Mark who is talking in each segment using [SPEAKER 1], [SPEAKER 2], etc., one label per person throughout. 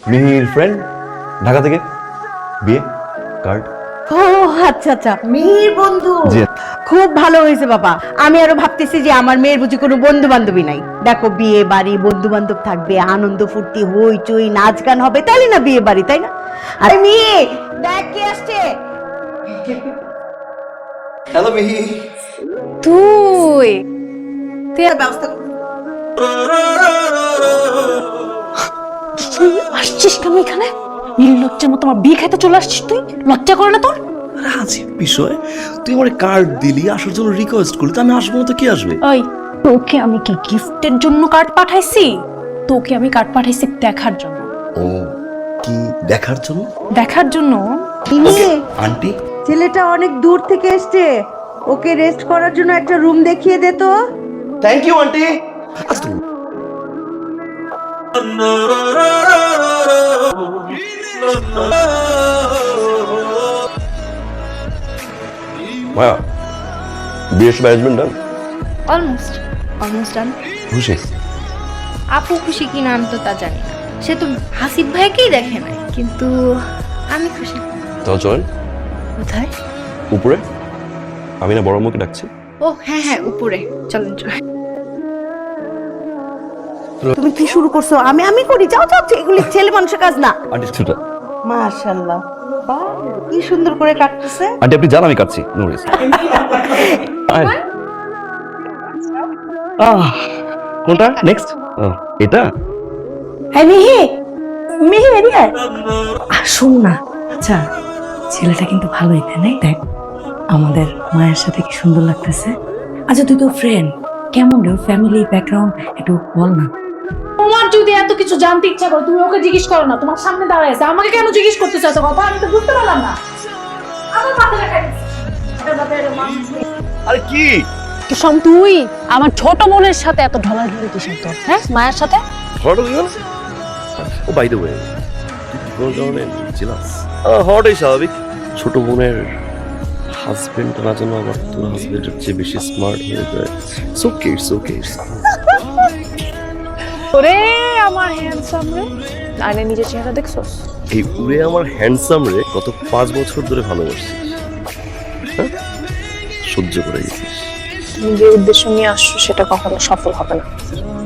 [SPEAKER 1] Mihir friend Dhaka থেকে বিয়ে card
[SPEAKER 2] ও আচ্ছা আচ্ছা। মেয়ের বন্ধু।
[SPEAKER 1] জি।
[SPEAKER 2] খুব ভালো হয়েছে বাবা। আমি আরও ভাবতেছি যে আমার মেয়ের বুঝি কোনো বন্ধু বান্ধবী নাই। দেখো বিয়ে বাড়ি বন্ধু বান্ধব থাকবে আনন্দ ফুর্তি হইচই নাচ গান হবে তাইলে না বিয়ে বাড়ি তাই না? আরে মেয়ে দেখ কে আসছে?
[SPEAKER 1] হ্যালো মিহি।
[SPEAKER 3] তুই। তুই আর
[SPEAKER 2] ব্যবস্থা কর।
[SPEAKER 3] আসছিস কেন এখানে? নির্লজ্জের মতো আমার বিয়ে খাইতে চলে আসছিস তুই? লজ্জা করে না তোর?
[SPEAKER 4] আজীব বিষয় তুই আমার কার্ড দিলি আসার জন্য রিকোয়েস্ট করলি তো আমি আসব না তো কি আসবে?
[SPEAKER 3] ওই তোকে আমি কি গিফটের জন্য কার্ড পাঠাইছি? তোকে আমি কার্ড পাঠাইছি দেখার জন্য।
[SPEAKER 4] ও কি দেখার জন্য?
[SPEAKER 3] দেখার জন্য?
[SPEAKER 4] আন্টি
[SPEAKER 2] ছেলেটা অনেক দূর থেকে এসছে। ওকে রেস্ট করার জন্য একটা রুম দেখিয়ে দে তো।
[SPEAKER 1] থ্যাংক ইউ আন্টি ভাইয়া বিয়ের সব arrangement done?
[SPEAKER 5] Almost almost done
[SPEAKER 1] খুশি?
[SPEAKER 5] আপু খুশি কিনা আমি তো তা জানি না। সে তো হাসিব ভাইকেই দেখে নাই কিন্তু আমি খুশি।
[SPEAKER 1] তাহলে চলেন
[SPEAKER 5] কোথায়?
[SPEAKER 1] উপরে? আমি না বড় মুখে ডাকছি।
[SPEAKER 5] ও হ্যাঁ হ্যাঁ উপরে। চলেন চলেন।
[SPEAKER 2] তুমি কি শুরু করছ? আমি আমি করি। যাও যাও এগুলি ছেলে মানুষের কাজ না।
[SPEAKER 1] আন্টি সেটা
[SPEAKER 2] মাশাআল্লাহ কি সুন্দর করে কাটতেছে।
[SPEAKER 1] আন্টি আপনি জান আমি কাটছি। নো রিস্ক কোনটা? নেক্সট এটা?
[SPEAKER 3] হ্যাঁ মিহি। মিহি। আহ, শোন না। আচ্ছা ছেলেটা কিন্তু ভালোই তাই দেখ আমাদের মায়ের সাথে কি সুন্দর লাগতেছে। আচ্ছা তুই তো ফ্রেন্ড কেমন রে? ফ্যামিলি ব্যাকগ্রাউন্ড একটু বল না।
[SPEAKER 6] যদি এত কিছু জানতে ইচ্ছা করো তুমি ওকে জিজ্ঞেস করো না তোমার সামনে দাঁড়ায় আছে। আমাকে কেন জিজ্ঞেস করতে চাচ্ছ কথা? আমি তো বুঝতে পারলাম না। আমার
[SPEAKER 1] আরে কি?
[SPEAKER 6] তুই আমার ছোট বোনের সাথে এত ঢলাঢলি তোর? হ্যাঁ মায়ের সাথে?
[SPEAKER 1] হট গেল
[SPEAKER 4] ও বাই দ্য ওয়ে তুই কি কোনো কারণে জেলাস হওয়াটাই স্বাভাবিক। ছোট বোনের হাজবেন্ড না যেন আবার তোর হাজবেন্ডের চেয়ে বেশি স্মার্ট হয়ে যায়। ইটস ওকে ইটস ওকে
[SPEAKER 6] ওরে আমার হ্যান্ডসাম রে। আয়না নিজের চেহারা দেখছস
[SPEAKER 4] এই উড়ে আমার হ্যান্ডসাম রে গত পাঁচ বছর ধরে ভালোবাসছিস হ্যাঁ? সহ্য করে গেছিস
[SPEAKER 6] তুমি যে উদ্দেশ্য নিয়ে আসছো সেটা কখনো সফল হবে না।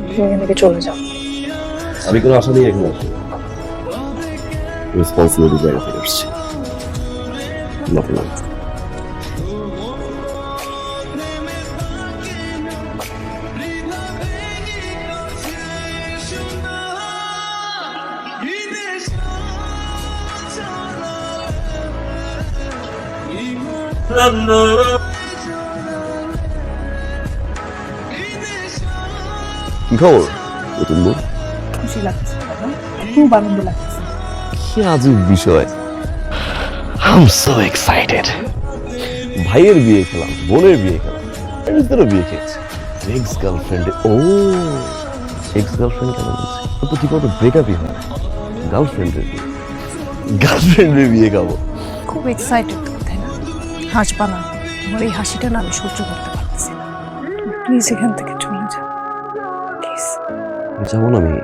[SPEAKER 6] তুমি এখান থেকে চলে যাও।
[SPEAKER 4] আমি কোনো আশা নিয়ে এখানে আসি রেসপন্সিবিলিটি জায়গা থেকে আসছি
[SPEAKER 1] কি খবর? নতুন বউ?
[SPEAKER 6] খুশি লাগছে খুব আনন্দ লাগছে।
[SPEAKER 1] কি আজব বিষয়। আই সো এক্সাইটেড ভাইয়ের বিয়ে খেলাম বোনের বিয়ে খেলাম ফ্রেন্ডসদেরও বিয়ে খেয়েছি। এক্স গার্লফ্রেন্ড ও এক্স গার্লফ্রেন্ড কেন বলছি? তো ঠিক মতো ব্রেকআপই হয় গার্লফ্রেন্ডের বিয়ে। গার্লফ্রেন্ডের বিয়ে খাব।
[SPEAKER 6] খুব এক্সাইটেড হাসবা না। আমার এই হাসিটা না আমি সহ্য করতে পারতেছি না। প্লিজ এখান থেকে চলে যা প্লিজ।
[SPEAKER 1] না আমি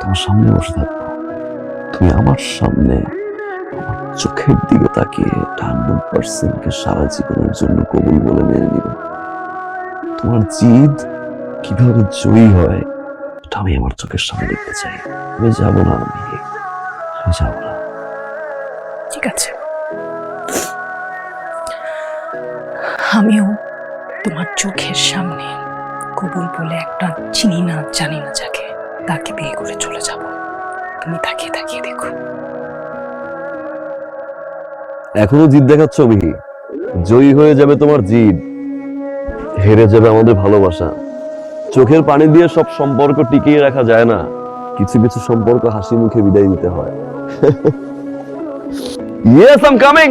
[SPEAKER 1] তোমার সামনে বসে থাকব তুমি আমার সামনে চোখের দিকে তাকিয়ে হান্ড্রেড পার্সেন্টকে সারা জীবনের জন্য কবুল বলে মেনে নিব। তোমার জিদ কীভাবে জয়ী হয় এটা আমি আমার চোখের সামনে দেখতে চাই। আমি যাব না আমি আমি যাব না।
[SPEAKER 6] ঠিক আছে। আমিও তোমার চোখের সামনে কবুল বলে একটা চিনি না, জানি না যাকে, তাকে বিয়ে করে চলে যাব। তুমি তাকিয়ে তাকিয়ে দেখো।
[SPEAKER 1] এখনও জিদ দেখাচ্ছ মিহি? জয়ী হয়ে যাবে তোমার জিদ। হেরে যাবে আমাদের ভালোবাসা। চোখের পানি দিয়ে সব সম্পর্ক টিকিয়ে রাখা যায় না। কিছু কিছু সম্পর্ক হাসি মুখে বিদায় দিতে হয়। ইয়েস আম কামিং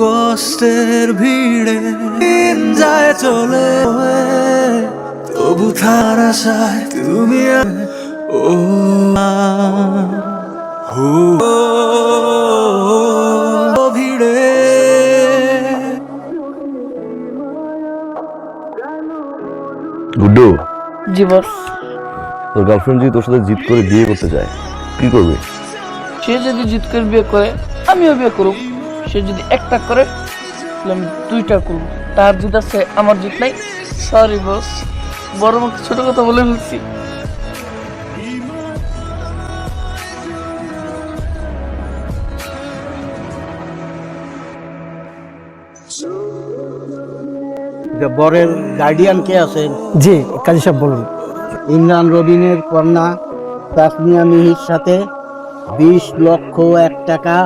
[SPEAKER 7] কষ্টের ভিড়ে দিন যায় চলে। তবু তার আশায় তুমি ও ভিড়ে।
[SPEAKER 1] গুড্ডু।
[SPEAKER 6] জি বস।
[SPEAKER 8] তোর গার্লফ্রেন্ড যদি তোর সাথে জিদ করে বিয়ে করতে চায় কি করবে?
[SPEAKER 7] সে যদি জিত করে বিয়ে করে আমিও বিয়ে করব সে যদি একটা করে আমি দুইটা করব। তার জিত আছে আমার জিত নাই। সরি বস বড় মুখ ছোট কথা বলে ফেলছি।
[SPEAKER 9] যে বরের গার্ডিয়ান কে আছেন
[SPEAKER 10] জি কাজী সাহেব বলুন।
[SPEAKER 9] ইমরান রবিনের কন্যা তাসমিয়া মিহির সাথে বিশ লক্ষ এক টাকা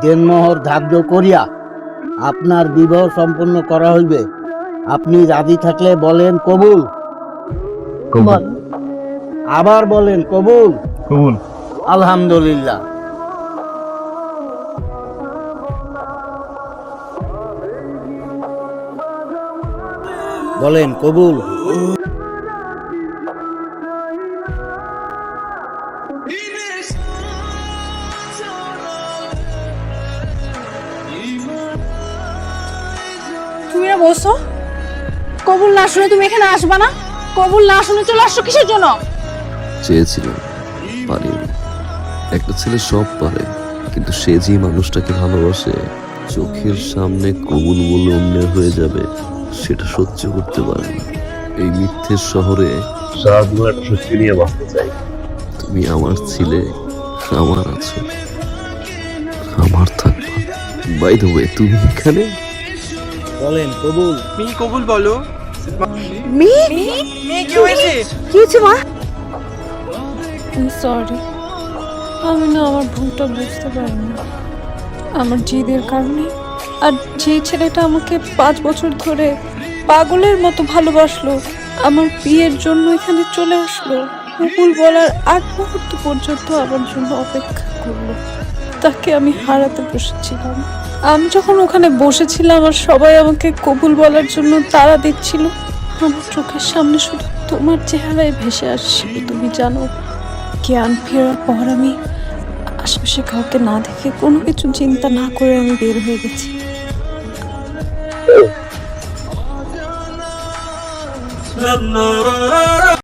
[SPEAKER 9] দেনমোহর ধার্য করিয়া আপনার বিবাহ সম্পন্ন করা হইবে। আপনি রাজি থাকলে বলেন কবুল।
[SPEAKER 11] বল।
[SPEAKER 9] আবার বলেন কবুল।
[SPEAKER 8] কবুল।
[SPEAKER 9] আলহামদুলিল্লাহ। বলেন কবুল।
[SPEAKER 6] বলছো? কবুল না শুনে তুমি এখানে আসবা না? কবুল না শুনে চলে আসছো কিসের জন্য?
[SPEAKER 8] চেয়েছিলাম পারিনি। একটা ছেলে সব পারে কিন্তু সে যে মানুষটাকে ভালোবাসে চোখের সামনে কবুল বলে অন্যের হয়ে যাবে সেটা সহ্য করতে পারে না। এই মিথ্যের শহরে
[SPEAKER 1] একটা সত্যি নিয়ে বাঁচতে চাই।
[SPEAKER 8] তুমি আমার ছিলে আমার আছো আমার থাকবা। বাই দ্য ওয়ে তুমি এখানে?
[SPEAKER 9] বলেন কবুল।
[SPEAKER 2] মেয়ে কি হয়েছে? মা?
[SPEAKER 6] সরি আমি না আমার ভুলটা বুঝতে পারিনি। আমার জিদের কারণে। আর যে ছেলেটা আমাকে পাঁচ বছর ধরে পাগলের মতো ভালোবাসলো আমার বিয়ের জন্য এখানে চলে আসলো কবুল বলার আগ মুহূর্ত পর্যন্ত আমার জন্য অপেক্ষা করল। তাকে আমি হারাতে বসেছিলাম। আমি যখন ওখানে বসেছিলাম আর সবাই আমাকে কবুল বলার জন্য তারা দিচ্ছিল, আমার চোখের সামনে শুধু তোমার চেহারায় ভেসে আসছিল, তুমি জানো। জ্ঞান ফেরার পর আমি আশেপাশে কাউকে না দেখে কোনো কিছু চিন্তা না করে আমি বের হয়ে গেছি।